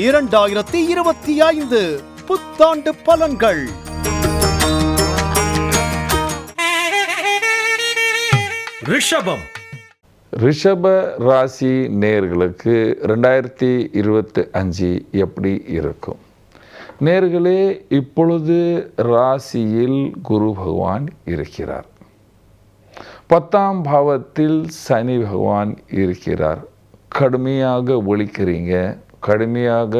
இரண்டாயிரத்தி இருபத்தி ஐந்து புத்தாண்டு பலன்கள். ரிஷபம். ரிஷப ராசி நேர்களுக்கு ரெண்டாயிரத்தி இருபத்தி அஞ்சு எப்படி இருக்கும்? நேர்களே இப்பொழுது ராசியில் குரு பகவான் இருக்கிறார். பத்தாம் பாவத்தில் சனி பகவான் இருக்கிறார். கடுமையாக ஒழிக்கிறீங்க. கடுமையாக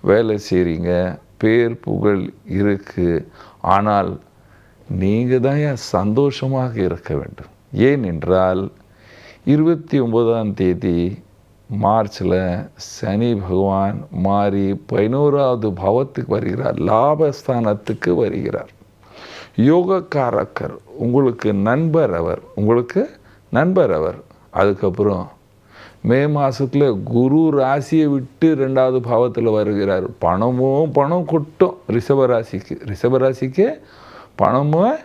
வேலை செய்கிறீங்க பேர் புகழ் இருக்குது ஆனால் நீங்கள் தான் ஏன் சந்தோஷமாக இருக்க வேண்டும்? ஏனென்றால் இருபத்தி ஒன்பதாம் தேதி மார்ச்சில் சனி பகவான் மாறி பதினோராவது பாவத்துக்கு வருகிறார். லாபஸ்தானத்துக்கு வருகிறார். யோகக்காரக்கர் உங்களுக்கு நண்பர் அவர் உங்களுக்கு நண்பர் அவர். அதுக்கப்புறம் மே மாதத்தில் குரு ராசியை விட்டு ரெண்டாவது பாவத்தில் வருகிறார். பணமும் பணம் கொட்டும். ரிஷபராசிக்கு ரிஷபராசிக்கு பணமும்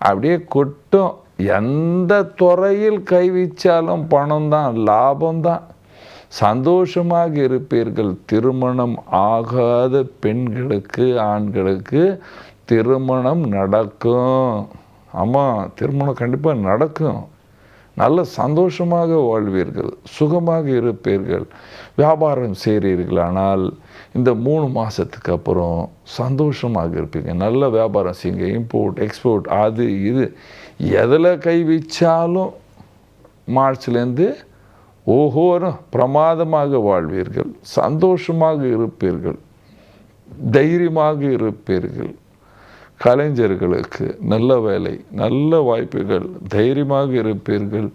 அப்படியே கொட்டும். எந்த துறையில் கை வீச்சாலும் பணம் தான் லாபம் தான் சந்தோஷமாக இருப்பீர்கள். திருமணம் ஆகாத பெண்களுக்கு ஆண்களுக்கு திருமணம் நடக்கும். ஆமாம் திருமணம் கண்டிப்பாக நடக்கும். நல்ல சந்தோஷமாக வாழ்வீர்கள் சுகமாக இருப்பீர்கள் வியாபாரம் செய்கிறீர்கள் ஆனால் இந்த மூணு மாதத்துக்கு அப்புறம் சந்தோஷமாக இருப்பீங்க. நல்ல வியாபாரம் செய்யுங்க இம்போர்ட் எக்ஸ்போர்ட் அது இது. எதில் கை வச்சாலும் மார்ச்லேருந்து ஒவ்வொரும் பிரமாதமாக வாழ்வீர்கள் சந்தோஷமாக இருப்பீர்கள் தைரியமாக இருப்பீர்கள். கலைஞர்களுக்கு நல்ல வேலை நல்ல வாய்ப்புகள் தைரியமாக இருப்பீர்கள்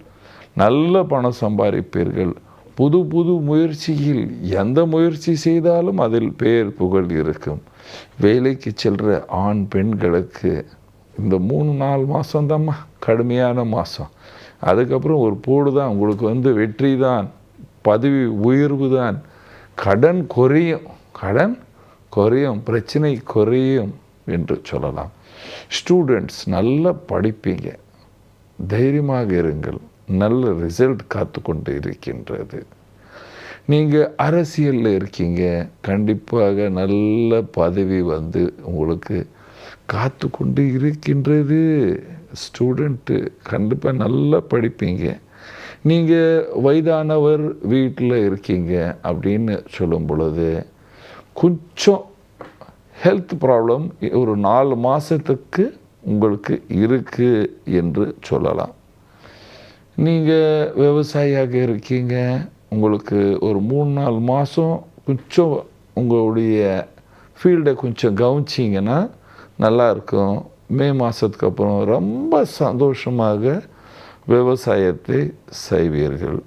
நல்ல பணம் சம்பாதிப்பீர்கள். புது புது முயற்சியில் எந்த முயற்சி செய்தாலும் அதில் பெயர் புகழ் இருக்கும். வேலைக்கு செல்கிற ஆண் பெண்களுக்கு இந்த மூணு நாலு மாதம்தாம்மா கடுமையான மாதம் அதுக்கப்புறம் ஒரு போடு தான் உங்களுக்கு வந்து வெற்றி தான் பதவி உயர்வு தான். கடன் குறையும் கடன் குறையும் பிரச்சனை குறையும். என்று சொல்லலாம். ஸ்டூடெண்ட்ஸ் நல்லா படிப்பீங்க. தைரியமாக இருங்கள். நல்ல ரிசல்ட் காத்து கொண்டு இருக்கின்றது. நீங்கள் அரசியலில் இருக்கீங்க. கண்டிப்பாக நல்ல பதவி வந்து உங்களுக்கு காத்து கொண்டு இருக்கின்றது. ஸ்டூடெண்ட்டு கண்டிப்பாக நல்லா படிப்பீங்க. நீங்கள் வயதானவர் வீட்டில் இருக்கீங்க அப்படின்னு சொல்லும் பொழுது கொஞ்சம் ஹெல்த் ப்ராப்ளம் ஒரு நாலு மாதத்துக்கு உங்களுக்கு இருக்குது என்று சொல்லலாம். நீங்கள் விவசாயியாக இருக்கீங்க உங்களுக்கு ஒரு மூணு நாலு மாதம் கொஞ்சம் உங்களுடைய ஃபீல்டை கொஞ்சம் கவனிச்சிங்கன்னா நல்லா இருக்கும். மே மாதத்துக்கு அப்புறம் ரொம்ப சந்தோஷமாக விவசாயத்தை செய்வீர்கள்.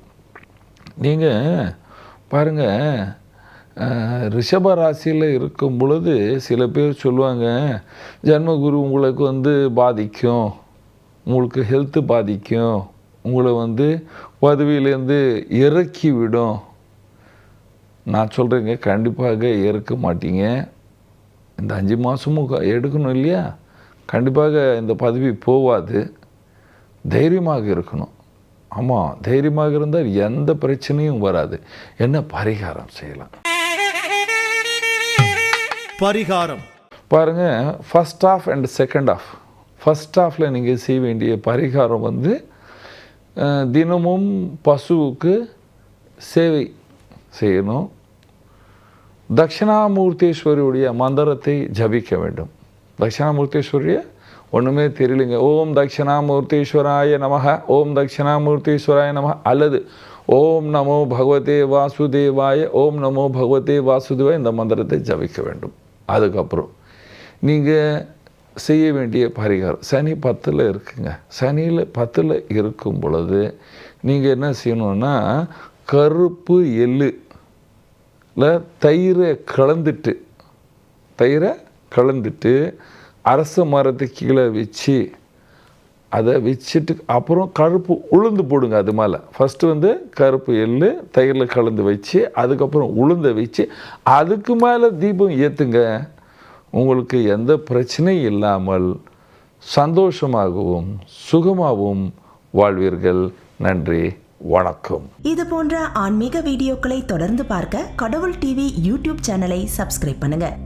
நீங்கள் பாருங்கள் ரிஷப ராசியில் இருக்கும் பொழுது சில பேர் சொல்லுவாங்க ஜென்மகுரு உங்களுக்கு வந்து பாதிக்கும். உங்களுக்கு ஹெல்த்து பாதிக்கும். உங்களை வந்து பதவியிலேருந்து இறக்கி விடும் நான் சொல்கிறேங்க கண்டிப்பாக இறக்க மாட்டீங்க. இந்த அஞ்சு மாதமும் எடுக்கணும் இல்லையா? கண்டிப்பாக இந்த பதவி போவாது. தைரியமாக இருக்கணும். ஆமாம் தைரியமாக இருந்தால் எந்த பிரச்சனையும் வராது. என்ன பரிகாரம் செய்யலாம்? பரிகாரம். பாருங்க first half and second half first ஆஃபில் நீங்கள் செய்ய வேண்டிய பரிகாரம் வந்து தினமும் பசுவுக்கு சேவை செய்யணும். தட்சிணாமூர்த்தேஸ்வரியுடைய மந்திரத்தை ஜபிக்க வேண்டும். தட்சிணாமூர்த்தீஸ்வரிய ஒன்றுமே தெரியலைங்க. ஓம் தட்சிணாமூர்த்தீஸ்வராய நமக ஓம் தட்சிணாமூர்த்தீஸ்வராய நமக அல்லது ஓம் நமோ பகவதே வாசுதேவாய ஓம் நமோ பகவதே வாசுதேவாய இந்த மந்திரத்தை ஜபிக்க வேண்டும். அதுக்கப்புறம். நீங்கள் செய்ய வேண்டிய பரிகாரம் சனி பத்தில் இருக்குங்க. சனியில் பத்தில் இருக்கும் பொழுது நீங்கள் என்ன செய்யணுன்னா கருப்பு எள்ளு தயிரை கலந்துட்டு தயிரை கலந்துட்டு அரச மரத்துக்கு கீழே வச்சு அதை வச்சுட்டு அப்புறம் கருப்பு உளுந்து போடுங்க அது மேலே. ஃபஸ்ட்டு வந்து கருப்பு எள்ளு தயிரில் கலந்து வச்சு அதுக்கப்புறம் உளுந்தை வச்சு அதுக்கு மேலே தீபம் ஏற்றுங்க உங்களுக்கு எந்த பிரச்சனையும் இல்லாமல் சந்தோஷமாகவும் சுகமாகவும் வாழ்வீர்கள். நன்றி வணக்கம். இது போன்ற ஆன்மீக வீடியோக்களை தொடர்ந்து பார்க்க கடவுள் டிவி யூடியூப் சேனலை சப்ஸ்கிரைப் பண்ணுங்க.